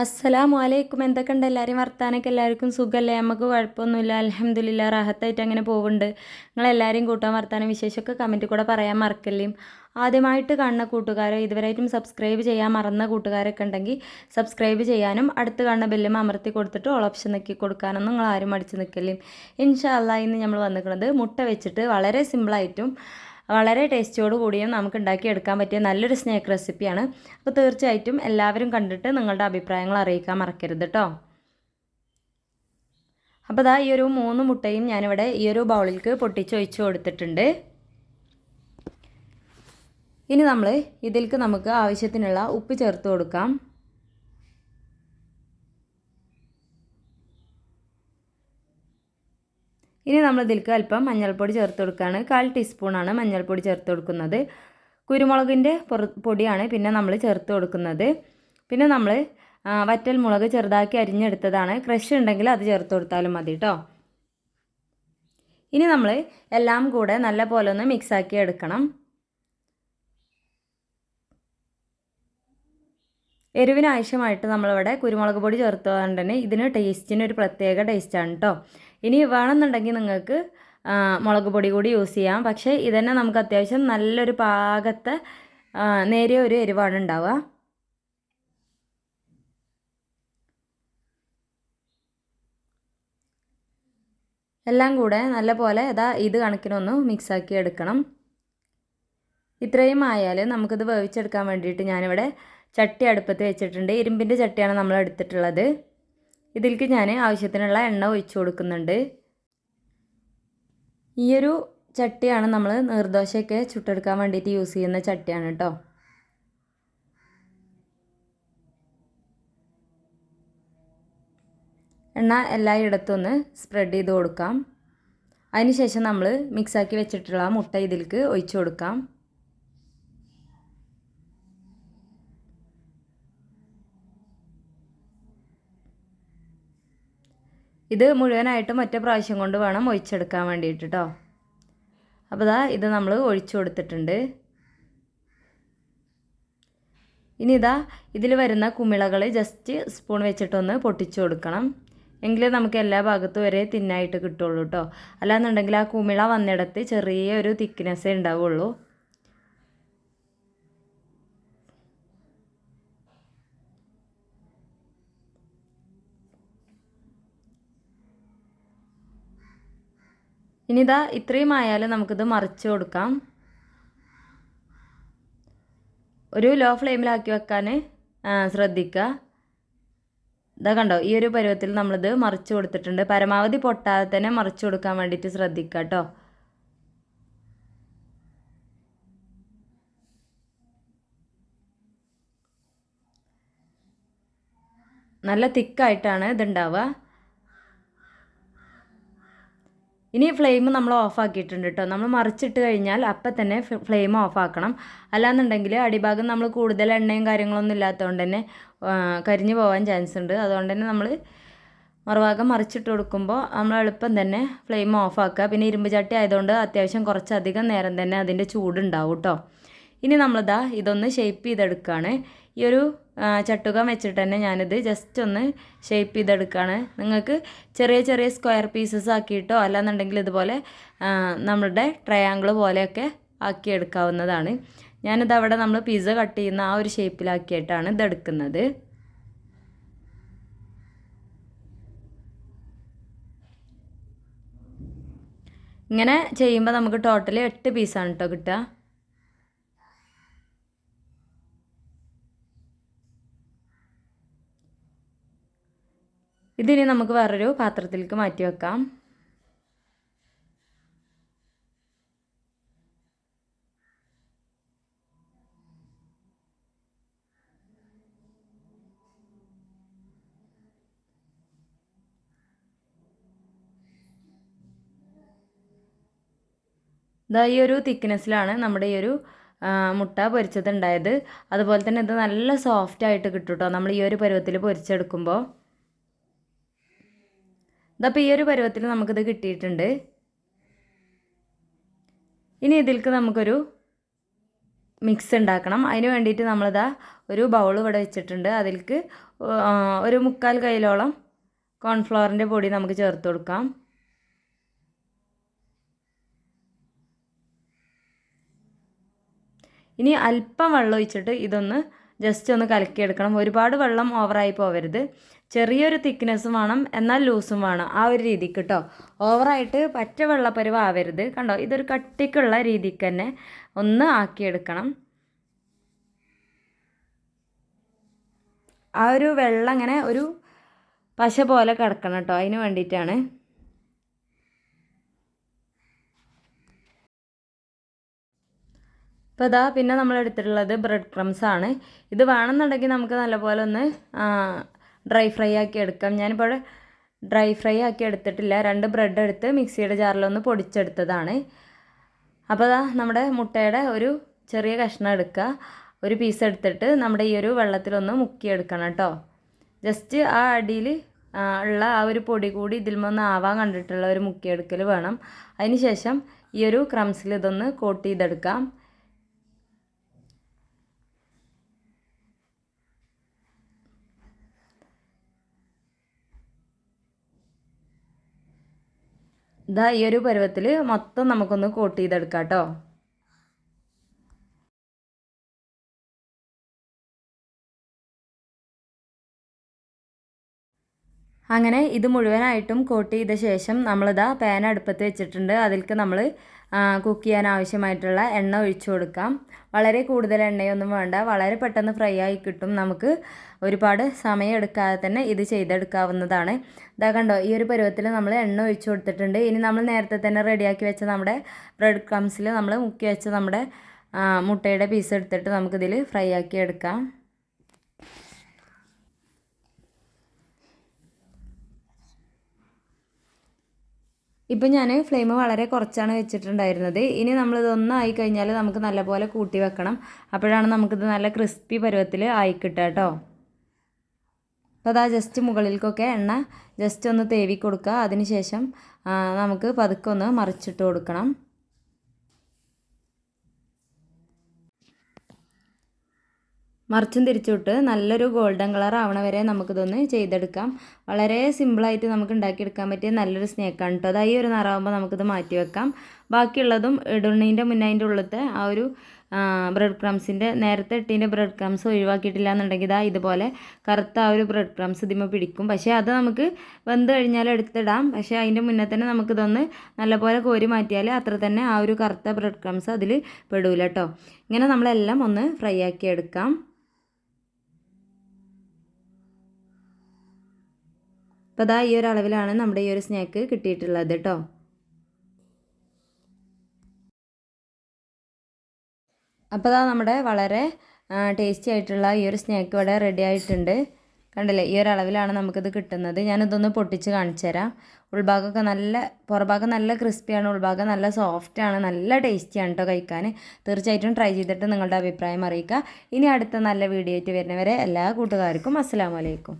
അസ്സലാമു അലൈക്കും എന്തൊക്കെയുണ്ട്? എല്ലാവരും വർത്താനൊക്കെ എല്ലാവർക്കും സുഖമല്ലേ? നമുക്ക് കുഴപ്പമൊന്നുമില്ല. അലഹമ്മദില്ല റാഹത്തായിട്ട് അങ്ങനെ പോകുന്നുണ്ട് നിങ്ങളെല്ലാവരും കൂട്ടാൻ വർത്താനം വിശേഷമൊക്കെ കമന്റിൽ കൂടെ പറയാൻ മറക്കല്ലേ? ആദ്യമായിട്ട് കാണുന്ന കൂട്ടുകാരോ ഇതുവരെയായിട്ടും സബ്സ്ക്രൈബ് ചെയ്യാൻ മറന്ന കൂട്ടുകാരൊക്കെ ഉണ്ടെങ്കിൽ സബ്സ്ക്രൈബ് ചെയ്യാനും അടുത്ത് കാണുന്ന ബെല്ലും അമർത്തി കൊടുത്തിട്ട് ഓൾ ഓപ്ഷൻ നോക്കി കൊടുക്കാനൊന്നും നിങ്ങൾ ആരും മടിച്ച് നിൽക്കല്ലേ? ഇൻഷാ അല്ലാ ഇന്ന് നമ്മൾ വന്നിരിക്കുന്നത് മുട്ട വെച്ചിട്ട് വളരെ സിമ്പിളായിട്ടും വളരെ ടേസ്റ്റോട് കൂടിയും നമുക്ക് ഉണ്ടാക്കിയെടുക്കാൻ പറ്റിയ നല്ലൊരു സ്നേക്ക് റെസിപ്പിയാണ്. അപ്പോൾ തീർച്ചയായിട്ടും എല്ലാവരും കണ്ടിട്ട് നിങ്ങളുടെ അഭിപ്രായങ്ങൾ അറിയിക്കാൻ മറക്കരുത് കേട്ടോ അപ്പോൾ ഇതാ ഈ ഒരു മൂന്ന് മുട്ടയും ഞാനിവിടെ ഈ ഒരു ബൗളിലേക്ക് പൊട്ടിച്ചൊഴിച്ച് കൊടുത്തിട്ടുണ്ട്. ഇനി നമ്മൾ ഇതിലേക്ക് നമുക്ക് ആവശ്യത്തിനുള്ള ഉപ്പ് ചേർത്ത് കൊടുക്കാം. ഇനി നമ്മൾ ഇതിലേക്ക് അല്പം മഞ്ഞൾപ്പൊടി ചേർത്ത് കൊടുക്കുകയാണ്. കാൽ ടീസ്പൂണാണ് മഞ്ഞൾപ്പൊടി ചേർത്ത് കൊടുക്കുന്നത്. കുരുമുളകിന്റെ പൊടിയാണ് പിന്നെ നമ്മൾ ചേർത്ത് കൊടുക്കുന്നത്. പിന്നെ നമ്മൾ വറ്റൽ മുളക് ചെറുതാക്കി അരിഞ്ഞെടുത്തതാണ്. ക്രഷ് ഉണ്ടെങ്കിൽ അത് ചേർത്ത് കൊടുത്താലും മതി കേട്ടോ ഇനി നമ്മൾ എല്ലാം കൂടെ നല്ല പോലെ ഒന്ന് മിക്സാക്കി എടുക്കണം. എരിവിന് ആവശ്യമായിട്ട് നമ്മളിവിടെ കുരുമുളക് പൊടി ചേർത്തുകൊണ്ട് തന്നെ ഇതിന് ടേസ്റ്റിന് ഒരു പ്രത്യേക ടേസ്റ്റാണ് കേട്ടോ ഇനി വേണമെന്നുണ്ടെങ്കിൽ നിങ്ങൾക്ക് മുളക് പൊടി കൂടി യൂസ് ചെയ്യാം. പക്ഷേ ഇതന്നെ നമുക്ക് അത്യാവശ്യം നല്ലൊരു പാകത്തെ നേരിയ ഒരു എരിവാണ് ഉണ്ടാവുക. എല്ലാം കൂടെ നല്ല പോലെ ഇതാ ഇത് കണക്കിനൊന്ന് മിക്സാക്കി എടുക്കണം. ഇത്രയും ആയാൽ നമുക്കിത് വേവിച്ചെടുക്കാൻ വേണ്ടിയിട്ട് ഞാനിവിടെ ചട്ടി അടുപ്പത്ത് വെച്ചിട്ടുണ്ട്. ഇരുമ്പിന്റെ ചട്ടിയാണ് നമ്മൾ എടുത്തിട്ടുള്ളത്. ഇതിലേക്ക് ഞാൻ ആവശ്യത്തിനുള്ള എണ്ണ ഒഴിച്ചു കൊടുക്കുന്നുണ്ട്. ഈയൊരു ചട്ടിയാണ് നമ്മൾ നീർദോശയൊക്കെ ചുട്ടെടുക്കാൻ വേണ്ടിയിട്ട് യൂസ് ചെയ്യുന്ന ചട്ടിയാണ് കേട്ടോ എണ്ണ എല്ലായിടത്തും ഒന്ന് സ്പ്രെഡ് ചെയ്ത് കൊടുക്കാം. അതിനുശേഷം നമ്മൾ മിക്സാക്കി വെച്ചിട്ടുള്ള മുട്ട ഇതിലേക്ക് ഒഴിച്ചു കൊടുക്കാം. ഇത് മുഴുവനായിട്ടും ഒറ്റ പ്രാവശ്യം കൊണ്ട് വേണം ഒഴിച്ചെടുക്കാൻ വേണ്ടിയിട്ട് കേട്ടോ അപ്പോൾ ഇതാ ഇത് നമ്മൾ ഒഴിച്ചു കൊടുത്തിട്ടുണ്ട്. ഇനി ഇതാ ഇതിൽ വരുന്ന കുമിളകൾ ജസ്റ്റ് സ്പൂൺ വെച്ചിട്ടൊന്ന് പൊട്ടിച്ചു കൊടുക്കണം. എങ്കിലേ നമുക്ക് എല്ലാ ഭാഗത്തും ഒരേ തിന്നായിട്ട് കിട്ടുള്ളൂ കേട്ടോ അല്ലാന്നുണ്ടെങ്കിൽ ആ കുമിള വന്നിടത്ത് ചെറിയൊരു തിക്നെസ്സേ ഉണ്ടാവുള്ളൂ. ഇനി ഇതാ ഇത്രയും ആയാലും നമുക്കിത് മറിച്ച് കൊടുക്കാം. ഒരു ലോ ഫ്ലെയിമിലാക്കി വെക്കാൻ ശ്രദ്ധിക്കുക ഇതാ കണ്ടോ ഈ ഒരു പരുവത്തിൽ നമ്മളിത് മറിച്ച് കൊടുത്തിട്ടുണ്ട്. പരമാവധി പൊട്ടാതെ തന്നെ മറിച്ച് കൊടുക്കാൻ വേണ്ടിയിട്ട് ശ്രദ്ധിക്കുക കേട്ടോ. നല്ല തിക്കായിട്ടാണ് ഇതുണ്ടാവുക ഇനി ഫ്ലെയിം നമ്മൾ ഓഫ് ആക്കിയിട്ടുണ്ട് കേട്ടോ നമ്മൾ മറിച്ചിട്ട് കഴിഞ്ഞാൽ അപ്പം തന്നെ ഫ്ലെയിം ഓഫ് ആക്കണം. അല്ലാന്നുണ്ടെങ്കിൽ അടിഭാഗം നമ്മൾ കൂടുതൽ എണ്ണയും കാര്യങ്ങളൊന്നും ഇല്ലാത്തതുകൊണ്ട് തന്നെ കരിഞ്ഞു പോകാൻ ചാൻസ് ഉണ്ട്. അതുകൊണ്ട് തന്നെ നമ്മൾ മറുഭാഗം മറിച്ചിട്ട് കൊടുക്കുമ്പോൾ നമ്മൾ എളുപ്പം തന്നെ ഫ്ലെയിം ഓഫ് ആക്കുക. പിന്നെ ഇരുമ്പ് ചട്ടി ആയതുകൊണ്ട് അത്യാവശ്യം കുറച്ചധികം നേരം തന്നെ അതിന്റെ ചൂടുണ്ടാവും കേട്ടോ ഇനി നമ്മളിതാ ഇതൊന്ന് ഷേപ്പ് ചെയ്തെടുക്കുകയാണ്. ഈ ഒരു ചട്ടുകം വെച്ചിട്ട് തന്നെ ഞാനിത് ജസ്റ്റ് ഒന്ന് ഷേപ്പ് ചെയ്തെടുക്കുകയാണ് നിങ്ങൾക്ക് ചെറിയ ചെറിയ സ്ക്വയർ പീസസ് ആക്കിയിട്ടോ അല്ലാന്നുണ്ടെങ്കിൽ ഇതുപോലെ നമ്മളുടെ ട്രയാങ്കിൾ പോലെയൊക്കെ ആക്കിയെടുക്കാവുന്നതാണ്. ഞാനിത് അവിടെ നമ്മൾ പിസ്സ കട്ട് ചെയ്യുന്ന ആ ഒരു ഷേപ്പിലാക്കിയിട്ടാണ് ഇതെടുക്കുന്നത് ഇങ്ങനെ ചെയ്യുമ്പോൾ നമുക്ക് ടോട്ടൽ എട്ട് പീസാണ് കേട്ടോ കിട്ടുക. ഇതിനി നമുക്ക് വേറൊരു പാത്രത്തിലേക്ക് മാറ്റി വെക്കാം. ഇതാ ഈ ഒരു തിക്നെസ്സിലാണ് നമ്മുടെ ഈ ഒരു മുട്ട പൊരിച്ചതുണ്ടായത്. അതുപോലെ തന്നെ ഇത് നല്ല സോഫ്റ്റ് ആയിട്ട് കിട്ടും കേട്ടോ നമ്മൾ ഈ ഒരു പരുവത്തിൽ പൊരിച്ചെടുക്കുമ്പോൾ ഇതപ്പോൾ ഈ ഒരു പരുവത്തിൽ നമുക്കിത് കിട്ടിയിട്ടുണ്ട്. ഇനി ഇതിൽക്ക് നമുക്കൊരു മിക്സ് ഉണ്ടാക്കണം. അതിന് വേണ്ടിയിട്ട് നമ്മളിതാ ഒരു ബൗൾ ഇവിടെ വെച്ചിട്ടുണ്ട്. അതിൽക്ക് ഒരു മുക്കാൽ കൈയിലോളം കോൺഫ്ലവറിന്റെ പൊടി നമുക്ക് ചേർത്ത് കൊടുക്കാം. ഇനി അല്പം വെള്ളം ഒഴിച്ചിട്ട് ഇതൊന്ന് ജസ്റ്റ് ഒന്ന് കലക്കിയെടുക്കണം. ഒരുപാട് വെള്ളം ഓവറായി പോവരുത്. ചെറിയൊരു തിക്നെസ്സും വേണം എന്നാൽ ലൂസും വേണം. ആ ഒരു രീതിക്ക് കേട്ടോ ഓവറായിട്ട് പറ്റ വെള്ളപ്പരുവ് ആവരുത്. കണ്ടോ? ഇതൊരു കട്ടിക്കുള്ള രീതിക്ക് തന്നെ ഒന്ന് ആക്കിയെടുക്കണം. ആ ഒരു വെള്ളം അങ്ങനെ ഒരു പശ പോലെ കിടക്കണം കേട്ടോ അതിന് വേണ്ടിയിട്ടാണ്. അപ്പോൾ ഇതാ പിന്നെ നമ്മൾ എടുത്തിട്ടുള്ളത് ബ്രെഡ് ക്രംസ് ആണ്. ഇത് വേണമെന്നുണ്ടെങ്കിൽ നമുക്ക് നല്ലപോലെ ഒന്ന് ഡ്രൈ ഫ്രൈ ആക്കി എടുക്കാം. ഞാനിപ്പോൾ ഡ്രൈ ഫ്രൈ ആക്കി എടുത്തിട്ടില്ല. രണ്ട് ബ്രെഡ് എടുത്ത് മിക്സിയുടെ ജാറിലൊന്ന് പൊടിച്ചെടുത്തതാണ്. അപ്പോൾ ഇതാ നമ്മുടെ മുട്ടയുടെ ഒരു ചെറിയ കഷ്ണം എടുക്കുക. ഒരു പീസ് എടുത്തിട്ട് നമ്മുടെ ഈ ഒരു വെള്ളത്തിലൊന്ന് മുക്കിയെടുക്കണം കേട്ടോ. ജസ്റ്റ് ആ അടിയിൽ ഉള്ള ആ ഒരു പൊടി കൂടി ഇതിൽ നിന്ന് ആവാൻ കണ്ടിട്ടുള്ള ഒരു മുക്കിയെടുക്കൽ വേണം. അതിന് ശേഷം ഈ ഒരു ക്രംസിൽ ഇതൊന്ന് കോട്ട് ചെയ്തെടുക്കാം. ഇതാ ഈ ഒരു പരുവത്തിൽ മൊത്തം നമുക്കൊന്ന് കോട്ട് ചെയ്തെടുക്കാം കേട്ടോ. അങ്ങനെ ഇത് മുഴുവനായിട്ടും കോട്ട് ചെയ്ത ശേഷം നമ്മളിതാ പാൻ അടുപ്പത്ത് വെച്ചിട്ടുണ്ട്. അതിൽക്ക് നമ്മൾ കുക്ക് ചെയ്യാൻ ആവശ്യമായിട്ടുള്ള എണ്ണ ഒഴിച്ചു കൊടുക്കാം. വളരെ കൂടുതൽ എണ്ണയൊന്നും വേണ്ട. വളരെ പെട്ടെന്ന് ഫ്രൈ ആയി കിട്ടും. നമുക്ക് ഒരുപാട് സമയം എടുക്കാതെ തന്നെ ഇത് ചെയ്തെടുക്കാവുന്നതാണ്. ഇതാ കണ്ടോ ഈ ഒരു പരുവത്തിൽ നമ്മൾ എണ്ണ ഒഴിച്ചു കൊടുത്തിട്ടുണ്ട്. ഇനി നമ്മൾ നേരത്തെ തന്നെ റെഡിയാക്കി വെച്ച നമ്മുടെ ബ്രെഡ് ക്രംസിൽ നമ്മൾ മുക്കി വെച്ച നമ്മുടെ മുട്ടയുടെ പീസ് എടുത്തിട്ട് നമുക്കിതിൽ ഫ്രൈ ആക്കി എടുക്കാം. ഇപ്പം ഞാൻ ഫ്ലെയിം വളരെ കുറച്ചാണ് വെച്ചിട്ടുണ്ടായിരുന്നത്. ഇനി നമ്മളിത് ഒന്നായി കഴിഞ്ഞാൽ നമുക്ക് നല്ലപോലെ കൂട്ടി വെക്കണം. അപ്പോഴാണ് നമുക്കിത് നല്ല ക്രിസ്പി പരുവത്തിൽ ആയി കിട്ടുക കേട്ടോ. അപ്പോൾ അതാ ജസ്റ്റ് മുകളിലേക്കൊക്കെ എണ്ണ ജസ്റ്റ് ഒന്ന് തേവി കൊടുക്കുക അതിന് ശേഷം നമുക്ക് പതുക്കെ ഒന്ന് മറിച്ചിട്ട് കൊടുക്കണം. മറിച്ചും തിരിച്ചുവിട്ട് നല്ലൊരു ഗോൾഡൻ കളർ ആവണ വരെ നമുക്കിതൊന്ന് ചെയ്തെടുക്കാം. വളരെ സിമ്പിളായിട്ട് നമുക്ക് ഉണ്ടാക്കിയെടുക്കാൻ പറ്റിയ നല്ലൊരു സ്നേക്കാണ് കേട്ടോ അതായി ഒരു നിറാവുമ്പോൾ നമുക്കിത് മാറ്റി വെക്കാം. ബാക്കിയുള്ളതും ഇടുന്നതിന്റെ മുന്നേ അതിന്റെ ഉള്ളത്തെ ആ ഒരു ബ്രെഡ് ക്രംസിന്റെ നേരത്തെ ഇട്ടതിന്റെ ബ്രെഡ് ക്രംസ് ഒഴിവാക്കിയിട്ടില്ല എന്നുണ്ടെങ്കിൽ ഇതാ ഇതുപോലെ കറുത്ത ആ ഒരു ബ്രെഡ് ക്രംസ് ഇതിമ പിടിക്കും. പക്ഷേ അത് നമുക്ക് വെന്ത് കഴിഞ്ഞാൽ എടുത്തിടാം. പക്ഷേ അതിന്റെ മുന്നേ തന്നെ നമുക്കിതൊന്ന് നല്ലപോലെ കോരി മാറ്റിയാൽ അത്ര തന്നെ ആ ഒരു കറുത്ത ബ്രെഡ് ക്രംസ് അതിൽ പെടൂല കേട്ടോ ഇങ്ങനെ നമ്മളെല്ലാം ഒന്ന് ഫ്രൈ ആക്കി എടുക്കാം. അപ്പോൾ അതാ ഈ ഒരു അളവിലാണ് നമ്മുടെ ഈ ഒരു സ്നാക്ക് കിട്ടിയിട്ടുള്ളത് കേട്ടോ അപ്പോൾ അതാ നമ്മുടെ വളരെ ടേസ്റ്റി ആയിട്ടുള്ള ഈ ഒരു സ്നാക്ക് ഇവിടെ റെഡി ആയിട്ടുണ്ട്. കണ്ടില്ലേ ഈ ഒരു അളവിലാണ് നമുക്കിത് കിട്ടുന്നത്. ഞാനിതൊന്ന് പൊട്ടിച്ച് കാണിച്ചു തരാം ഉൾഭാഗമൊക്കെ നല്ല പുറഭാഗം നല്ല ക്രിസ്പിയാണ് ഉൾഭാഗം നല്ല സോഫ്റ്റാണ് നല്ല ടേസ്റ്റിയാണ് കേട്ടോ കഴിക്കാൻ. തീർച്ചയായിട്ടും ട്രൈ ചെയ്തിട്ട് നിങ്ങളുടെ അഭിപ്രായം അറിയിക്കുക. ഇനി അടുത്ത നല്ല വീഡിയോ ആയിട്ട് വരുന്നവരെ എല്ലാ കൂട്ടുകാർക്കും അസ്സാം വലൈക്കും